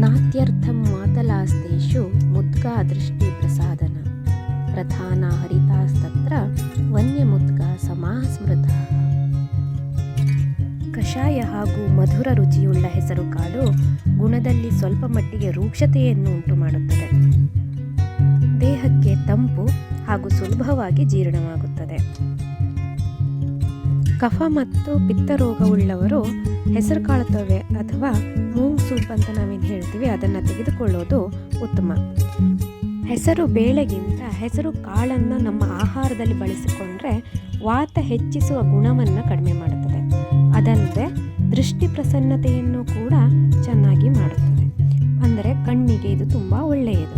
ಇತ್ಯರ್ಥಂ ಮಾತಲಾಸ್ತೇಷು ಮುದ್ಗಾ ದೃಷ್ಟಿ ಪ್ರಸಾದನ. ಪ್ರಧಾನ ಹರಿತಾಸ್ತತ್ರ ವನ್ಯಮುದ್ಗಾ ಸಮಾಸ್ಮೃತ. ಕಷಾಯ ಹಾಗೂ ಮಧುರ ರುಚಿಯುಳ್ಳ ಹೆಸರುಕಾಳು ಗುಣದಲ್ಲಿ ಸ್ವಲ್ಪ ಮಟ್ಟಿಗೆ ರೂಕ್ಷತೆಯನ್ನು ಉಂಟು ಮಾಡುತ್ತದೆ. ದೇಹಕ್ಕೆ ತಂಪು ಹಾಗೂ ಸುಲಭವಾಗಿ ಜೀರ್ಣವಾಗುತ್ತದೆ. ಕಫ ಮತ್ತು ಪಿತ್ತರೋಗವುಳ್ಳವರು ಹೆಸರುಕಾಳು ತೊವೆ ಅಥವಾ ಮೂಂಗ್ ಸೂಪ್ ಅಂತ ಹೇಳ್ತೀವಿ, ಅದನ್ನು ತೆಗೆದುಕೊಳ್ಳೋದು ಉತ್ತಮ. ಹೆಸರು ಬೇಳೆಗಿಂತ ಹೆಸರು ಕಾಳನ್ನು ನಮ್ಮ ಆಹಾರದಲ್ಲಿ ಬಳಸಿಕೊಂಡ್ರೆ ವಾತ ಹೆಚ್ಚಿಸುವ ಗುಣವನ್ನು ಕಡಿಮೆ ಮಾಡುತ್ತದೆ. ಅದಲ್ಲದೆ ದೃಷ್ಟಿ ಪ್ರಸನ್ನತೆಯನ್ನು ಕೂಡ ಚೆನ್ನಾಗಿ ಮಾಡುತ್ತದೆ. ಅಂದರೆ ಕಣ್ಣಿಗೆ ಇದು ತುಂಬ ಒಳ್ಳೆಯದು.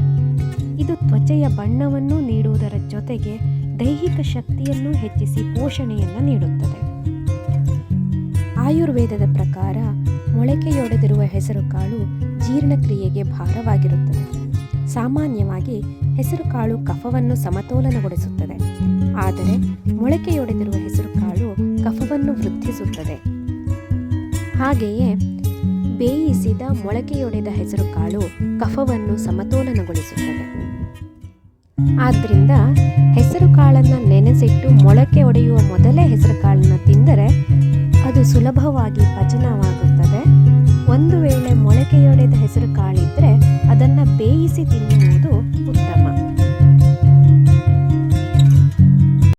ಇದು ತ್ವಚೆಯ ಬಣ್ಣವನ್ನು ನೀಡುವುದರ ಜೊತೆಗೆ ದೈಹಿಕ ಶಕ್ತಿಯನ್ನು ಹೆಚ್ಚಿಸಿ ಪೋಷಣೆಯನ್ನು ನೀಡುತ್ತದೆ. ಆಯುರ್ವೇದದ ಪ್ರಕಾರ ಮೊಳಕೆಯೊಡೆದಿರುವ ಹೆಸರುಕಾಳು ಜೀರ್ಣಕ್ರಿಯೆಗೆ ಭಾರವಾಗಿರುತ್ತದೆ. ಸಾಮಾನ್ಯವಾಗಿ ಹೆಸರುಕಾಳು ಕಫವನ್ನು ಸಮತೋಲನಗೊಳಿಸುತ್ತದೆ. ಆದರೆ ಮೊಳಕೆಯೊಡೆದಿರುವ ಹೆಸರುಕಾಳು ಕಫವನ್ನು ವೃದ್ಧಿಸುತ್ತದೆ. ಹಾಗೆಯೇ ಬೇಯಿಸಿದ ಮೊಳಕೆಯೊಡೆದ ಹೆಸರುಕಾಳು ಕಫವನ್ನು ಸಮತೋಲನಗೊಳಿಸುತ್ತದೆ. ಆದ್ದರಿಂದ ಹೆಸರುಕಾಳನ್ನು ನೆನೆಸಿಟ್ಟು ಮೊಳಕೆ ಒಡೆಯುವ ಮೊದಲೇ ಹೆಸರುಕಾಳನ್ನು ತಿಂದರೆ ಅದು ಸುಲಭವಾಗಿ ಪಚನವಾಗುತ್ತದೆ. ಒಂದು ವೇಳೆ ಮೊಳಕೆಯೊಡೆದ ಹೆಸರು ಕಾಳಿದ್ರೆ ಅದನ್ನ ಬೇಯಿಸಿ ಉತ್ತಮ